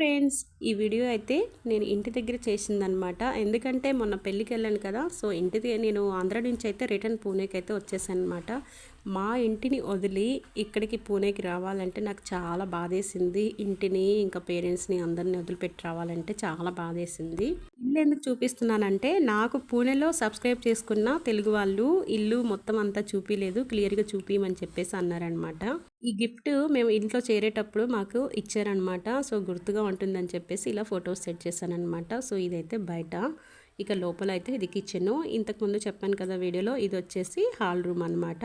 Friends ఈ video అయితే నేను ఇంటి దగ్గర చేసిందనమాట ఎందుకంటే మొన్న పెళ్ళికి వెళ్ళాను కదా సో ఇంటి దగ్గర నేను ఆంధ్ర నుంచి అయితే రిటర్న్ పూణేకి అయితే వచ్చేసాను అనమాట మా ఇంటిని వదిలి ఇక్కడికి పూణేకి రావాలంటే నాకు చాలా బాధేసింది. ఇంటిని ఇంకా పేరెంట్స్ని అందరిని వదిలిపెట్టి రావాలంటే చాలా బాధేసింది. ఇల్లు ఎందుకు చూపిస్తున్నానంటే నాకు పూణేలో సబ్స్క్రైబ్ చేసుకున్న తెలుగు వాళ్ళు ఇల్లు మొత్తం అంతా చూపించలేదు క్లియర్గా చూపించమని చెప్పేసి అన్నారనమాట ఈ గిఫ్ట్ మేము ఇంట్లో చేరేటప్పుడు మాకు ఇచ్చారనమాట సో గుర్తుగా ఉంటుందని చెప్పేసి ఇలా ఫొటోస్ సెట్ చేశానమాట సో ఇదైతే బయట. ఇక లోపల అయితే ఇది కిచెన్ ఇంతకుముందు చెప్పాను కదా వీడియోలో ఇది వచ్చేసి హాల్ రూమ్ అనమాట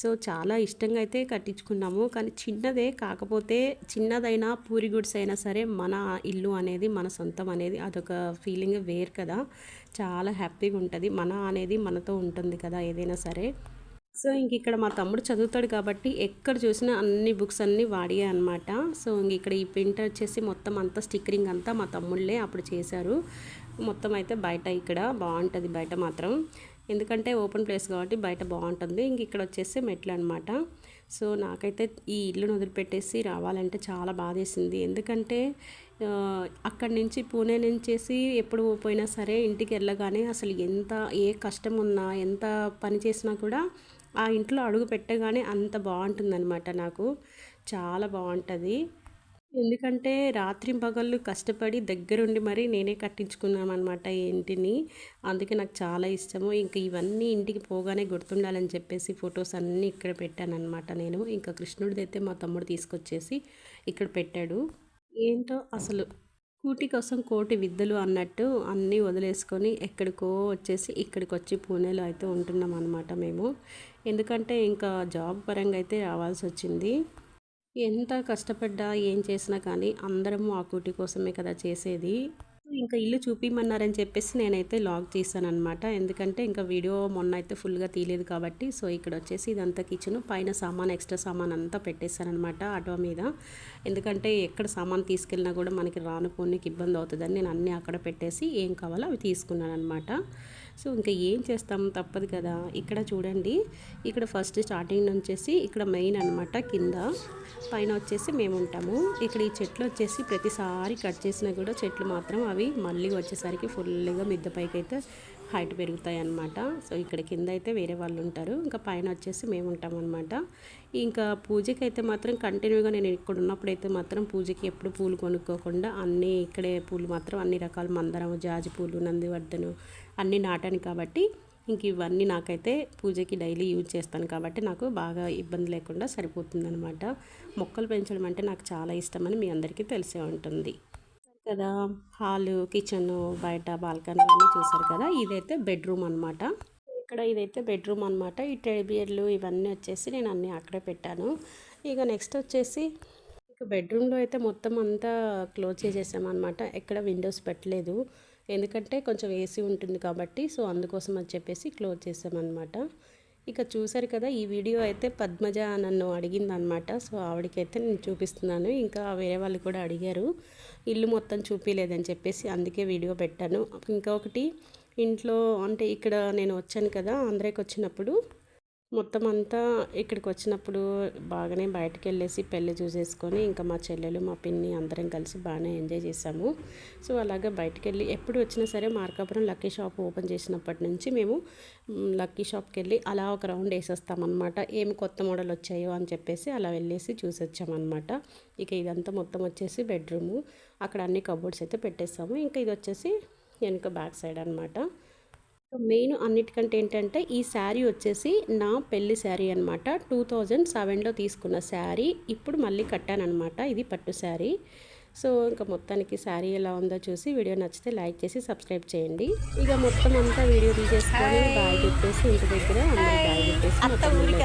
సో చాలా ఇష్టంగా అయితే కట్టించుకున్నాము. కానీ చిన్నదే కాకపోతే చిన్నదైనా పూరి గుడ్స్ అయినా సరే మన ఇల్లు అనేది మన సొంతం అనేది అదొక ఫీలింగ్ వేరు కదా. చాలా హ్యాపీగా ఉంటుంది మన అనేది మనతో ఉంటుంది కదా ఏదైనా సరే. సో ఇంక ఇక్కడ మా తమ్ముడు చదువుతాడు కాబట్టి ఎక్కడ చూసినా అన్ని బుక్స్ అన్నీ వాడియే అనమాట సో ఇంక ఇక్కడ ఈ ప్రింటర్ వచ్చేసి మొత్తం అంతా స్టిక్కరింగ్ అంతా మా తమ్ముళ్ళే అప్పుడు చేశారు. మొత్తం అయితే బయట ఇక్కడ బాగుంటుంది బయట మాత్రం. ఎందుకంటే ఓపెన్ ప్లేస్ కాబట్టి బయట బాగుంటుంది. ఇంక ఇక్కడ వచ్చేసి మెట్లు అనమాట సో నాకైతే ఈ ఇల్లును వదిలిపెట్టేసి రావాలంటే చాలా బాధేసింది ఎందుకంటే అక్కడి నుంచి పూణే నుంచేసి ఎప్పుడు పోయినా సరే ఇంటికి వెళ్ళగానే అసలు ఎంత ఏ కష్టం ఉన్నా ఎంత పని చేసినా కూడా ఆ ఇంట్లో అడుగు పెట్టగానే అంత బాగుంటుందన్నమాట నాకు. చాలా బాగుంటుంది. ఎందుకంటే రాత్రి పగళ్ళు కష్టపడి దగ్గరుండి మరీ నేనే కట్టించుకున్నాను అనమాట ఇంటిని అందుకే నాకు చాలా ఇష్టము. ఇంకా ఇవన్నీ ఇంటికి పోగానే గుర్తుండాలని చెప్పేసి ఫొటోస్ అన్నీ ఇక్కడ పెట్టాను అనమాట నేను. ఇంకా కృష్ణుడిది అయితే మా తమ్ముడు తీసుకొచ్చేసి ఇక్కడ పెట్టాడు. ఏంటో అసలు కూటి కోసం కోటి విద్యలు అన్నట్టు అన్నీ వదిలేసుకొని ఎక్కడికో వచ్చేసి ఇక్కడికి వచ్చి పూణేలో అయితే ఉంటున్నాం అనమాట మేము. ఎందుకంటే ఇంకా జాబ్ పరంగా అయితే రావాల్సి వచ్చింది ఎంత కష్టపడ్డా ఏం చేసినా కానీ అందరము ఆ కూటి కోసమే కదా చేసేది. ఇంకా ఇల్లు చూపిమన్నారని చెప్పేసి నేనైతే లాగ్ చేశాను అనమాట ఎందుకంటే ఇంకా వీడియో మొన్న అయితే ఫుల్గా తీయలేదు కాబట్టి సో ఇక్కడ వచ్చేసి ఇదంతా కిచెన్. పైన సామాన్ ఎక్స్ట్రా సామాన్ అంతా పెట్టేశాను అనమాట ఆటో మీద. ఎందుకంటే ఎక్కడ సామాన్ తీసుకెళ్ళినా కూడా మనకి రాను పోనీకి ఇబ్బంది అవుతుందని నేను అన్నీ అక్కడ పెట్టేసి ఏం కావాలో అవి తీసుకున్నాను అనమాట సో ఇంకా ఏం చేస్తాం తప్పదు కదా. ఇక్కడ చూడండి ఇక్కడ ఫస్ట్ స్టార్టింగ్ వచ్చేసి ఇక్కడ మెయిన్ అనమాట కింద. పైన వచ్చేసి మేము ఉంటాము ఇక్కడ ఈ చెట్లు వచ్చేసి ప్రతిసారి కట్ చేసినా కూడా చెట్లు మాత్రం అవి మళ్ళీ వచ్చేసరికి ఫుల్గా మిద్దె పైకి అయితే హైట్ పెరుగుతాయి అన్నమాట సో ఇక్కడ కింద అయితే వేరే వాళ్ళు ఉంటారు ఇంకా పైన వచ్చేసి మేము ఉంటాం అనమాట ఇంకా పూజకి అయితే మాత్రం కంటిన్యూగా నేను ఇక్కడ ఉన్నప్పుడు అయితే మాత్రం పూజకి ఎప్పుడు పూలు కొనుక్కోకుండా అన్నీ ఇక్కడే పూలు మాత్రం అన్ని రకాల మందరం జాజి పూలు నందివర్ధను అన్నీ నాటాను కాబట్టి ఇంక ఇవన్నీ నాకైతే పూజకి డైలీ యూజ్ చేస్తాను కాబట్టి నాకు బాగా ఇబ్బంది లేకుండా సరిపోతుందనమాట మొక్కలు పెంచడం అంటే నాకు చాలా ఇష్టమని మీ అందరికీ తెలిసే ఉంటుంది. కదా హాలు కిచెన్ బయట బాల్కనీ అన్నీ చూసారు కదా ఇదైతే బెడ్రూమ్ అనమాట ఇక్కడ ఇదైతే బెడ్రూమ్ అనమాట ఈ టెడిబియర్లు ఇవన్నీ వచ్చేసి నేను అన్నీ అక్కడే పెట్టాను. ఇక నెక్స్ట్ వచ్చేసి ఇక బెడ్రూమ్లో అయితే మొత్తం అంతా క్లోజ్ చేసేసామన్నమాట. ఎక్కడ విండోస్ పెట్టలేదు. ఎందుకంటే కొంచెం ఏసీ ఉంటుంది కాబట్టి సో అందుకోసం అని చెప్పేసి క్లోజ్ చేసామన్నమాట. ఇక చూసారు కదా ఈ వీడియో అయితే పద్మజ నన్ను అడిగింది అనమాట సో ఆవిడకైతే నేను చూపిస్తున్నాను. ఇంకా వేరే వాళ్ళు కూడా అడిగారు. ఇల్లు మొత్తం చూపించలేదని చెప్పేసి అందుకే వీడియో పెట్టాను. ఇంకొకటి ఇంట్లో అంటే ఇక్కడ నేను వచ్చాను కదా ఆంధ్రాకి వచ్చినప్పుడు మొత్తం అంతా ఇక్కడికి వచ్చినప్పుడు బాగానే బయటకు వెళ్ళేసి పెళ్ళి చూసేసుకొని ఇంకా మా చెల్లెలు మా పిన్ని అందరం కలిసి బాగానే ఎంజాయ్ చేసాము సో అలాగే బయటకు వెళ్ళి ఎప్పుడు వచ్చినా సరే మార్కాపురం లక్కీ షాప్ ఓపెన్ చేసినప్పటి నుంచి మేము లక్కీ షాప్కి వెళ్ళి అలా ఒక రౌండ్ వేసేస్తామన్నమాట. ఏమి కొత్త మోడల్ వచ్చాయో అని చెప్పేసి అలా వెళ్ళేసి చూసి వచ్చామన్నమాట ఇక ఇదంతా మొత్తం వచ్చేసి బెడ్రూము. అక్కడ అన్ని కబోర్డ్స్ అయితే పెట్టేస్తాము ఇంకా ఇది వచ్చేసి వెనుక బ్యాక్ సైడ్ అనమాట మెయిన్ అన్నిటికంటే ఏంటంటే ఈ శారీ వచ్చేసి నా పెళ్ళి శారీ అనమాట టూ థౌజండ్ సెవెన్లో తీసుకున్న శారీ. ఇప్పుడు మళ్ళీ కట్టానమాట ఇది పట్టు శారీ. సో ఇంకా మొత్తానికి శారీ ఎలా ఉందో చూసి వీడియో నచ్చితే లైక్ చేసి సబ్స్క్రైబ్ చేయండి. ఇక మొత్తం అంతా వీడియో తీసేసుకొని బాయ్ పెట్టేసి ఇంటి దగ్గర అందరూ బాయ్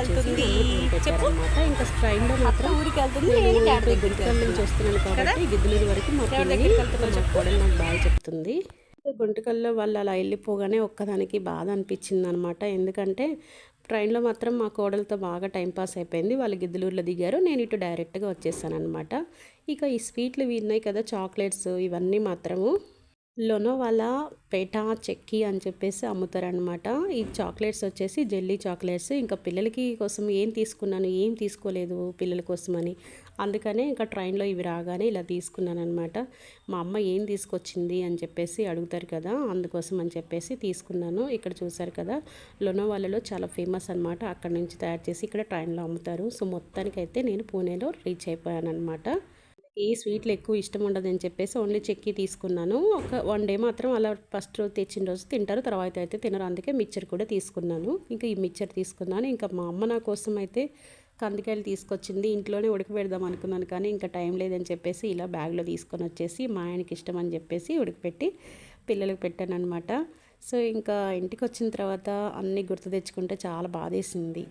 పెట్టేసి అనమాట ఇంకా ట్రైన్లో మాత్రం గుడికల్ నుంచి వస్తున్నాను కాబట్టి గిద్దలూరు వరకు మా పిల్లలు నాకు బాయ్ చెప్తుంది. గుంటకల్లో వాళ్ళు అలా వెళ్ళిపోగానే ఒక్కదానికి బాధ అనిపించింది అనమాట ఎందుకంటే ట్రైన్లో మాత్రం మా కోడలతో బాగా టైంపాస్ అయిపోయింది. వాళ్ళు గిద్దలూరులో దిగారు. నేను ఇటు డైరెక్ట్గా వచ్చేసాను అనమాట ఇక ఈ స్వీట్లు విన్నాయి కదా చాక్లెట్స్ ఇవన్నీ మాత్రము. లొనోవాల పేటా చెక్కి అని చెప్పేసి అమ్ముతారనమాట. ఈ చాక్లెట్స్ వచ్చేసి జెల్లీ చాక్లెట్స్. ఇంకా పిల్లలకి కోసం ఏం తీసుకున్నాను ఏం తీసుకోలేదు పిల్లల కోసం అని అందుకనే ఇంకా ట్రైన్లో ఇవి రాగానే ఇలా తీసుకున్నాను అనమాట మా అమ్మ ఏం తీసుకొచ్చింది అని చెప్పేసి అడుగుతారు కదా అందుకోసం అని చెప్పేసి తీసుకున్నాను. ఇక్కడ చూసారు కదా లొనోవాలలో చాలా ఫేమస్ అనమాట అక్కడ నుంచి తయారు చేసి ఇక్కడ ట్రైన్లో అమ్ముతారు. సో మొత్తానికైతే నేను పూణేలో రీచ్ అయిపోయాను అనమాట ఏ స్వీట్లు ఎక్కువ ఇష్టం ఉండదని చెప్పేసి ఓన్లీ చెక్కి తీసుకున్నాను. ఒక వన్ డే మాత్రం అలా ఫస్ట్ రోజు తెచ్చిన రోజు తింటారు తర్వాత అయితే తినరు. అందుకే మిక్చర్ కూడా తీసుకున్నాను. ఇంకా ఈ మిక్చర్ తీసుకున్నాను. ఇంకా మా అమ్మ నా కోసం అయితే కందికాయలు తీసుకొచ్చింది ఇంట్లోనే ఉడకబెడదాం అనుకున్నాను కానీ ఇంకా టైం లేదని చెప్పేసి ఇలా బ్యాగ్లో తీసుకొని వచ్చేసి మా ఆయనకి ఇష్టం అని చెప్పేసి ఉడకపెట్టి పిల్లలకు పెట్టాను అనమాట సో ఇంకా ఇంటికి వచ్చిన తర్వాత అన్నీ గుర్తు తెచ్చుకుంటే చాలా బాధేసింది.